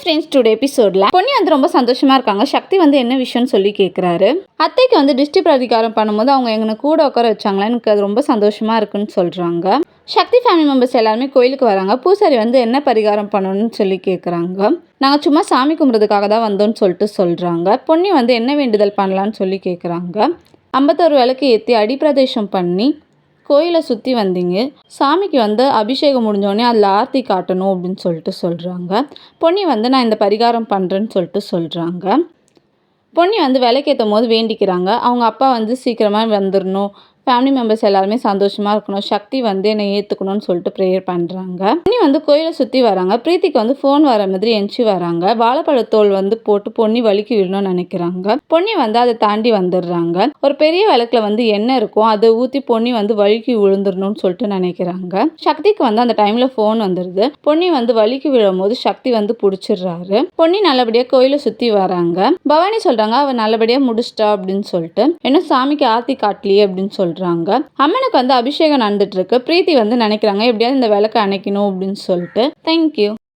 Friends today எபிசோடில் பொன்னி வந்து ரொம்ப சந்தோஷமாக இருக்காங்க. சக்தி வந்து என்ன விஷயம்னு சொல்லி கேட்குறாரு அத்தைக்கு வந்து டிஸ்ட்ரிக் பிரதிகாரம் பண்ணும்போது அவங்க எங்களை கூட உட்கார வச்சாங்களா? எனக்கு அது ரொம்ப சந்தோஷமாக இருக்குன்னு சொல்கிறாங்க சக்தி ஃபேமிலி மெம்பர்ஸ் எல்லாருமே கோயிலுக்கு வராங்க. பூசாரி வந்து என்ன பரிகாரம் பண்ணணும்னு சொல்லி கேட்குறாங்க நாங்கள் சும்மா சாமி கும்பிட்றதுக்காக தான் வந்தோம்னு சொல்லிட்டு சொல்கிறாங்க பொன்னி வந்து என்ன வேண்டுதல் பண்ணலான்னு சொல்லி கேட்குறாங்க ஐம்பத்தோரு விளக்கு ஏற்றி அடிப்பிரதேசம் பண்ணி கோயிலை சுற்றி வந்தீங்க. சாமிக்கு வந்து அபிஷேகம் முடிஞ்சோடனே அதில் ஆர்த்தி காட்டணும் அப்படின்னு சொல்லிட்டு சொல்கிறாங்க பொன்னி வந்து நான் இந்த பரிகாரம் பண்ணுறேன்னு சொல்லிட்டு சொல்கிறாங்க பொன்னி வந்து விளக்கேற்றும் போது வேண்டிக்கிறாங்க. அவங்க அப்பா வந்து சீக்கிரமாக வந்துடணும் ஃபேமிலி மெம்பர்ஸ் எல்லாருமே சந்தோஷமாக இருக்கணும். சக்தி வந்து என்னை ஏற்றுக்கணும்னு சொல்லிட்டு ப்ரேயர் பண்ணுறாங்க பொன்னி வந்து கோயிலை சுற்றி வராங்க. பிரீத்திக்கு வந்து ஃபோன் வர மாதிரி எஞ்சி வராங்க. வாழைப்பழத்தோல் வந்து போட்டு பொன்னி வலிக்கு விடணும்னு நினைக்கிறாங்க. பொன்னி வந்து அதை தாண்டி வந்துடுறாங்க. ஒரு பெரிய விளக்குல வந்து என்ன இருக்கும். அதை ஊற்றி பொன்னி வந்து வலிக்கு விழுந்துடணும்னு சொல்லிட்டு நினைக்கிறாங்க. சக்திக்கு வந்து அந்த டைமில் ஃபோன் வந்துடுது. பொன்னி வந்து வலிக்கி விழும்போது சக்தி வந்து பிடிச்சிடுறாரு. பொன்னி நல்லபடியாக கோயிலை சுற்றி வராங்க. பவானி சொல்கிறாங்க அவள் நல்லபடியாக முடிச்சிட்டா அப்படின்னு சொல்லிட்டு. என்ன சாமிக்கு ஆர்த்தி காட்டலையே அப்படின்னு சொல்கிறாங்க அம்மனுக்கு வந்து அபிஷேகம் நடந்துட்டு இருக்கு. பிரீத்தி வந்து நினைக்கிறாங்க எப்படியாவது இந்த விளக்கு அணைக்கணும் அப்படின்னு சொல்லிட்டு. தேங்க்யூ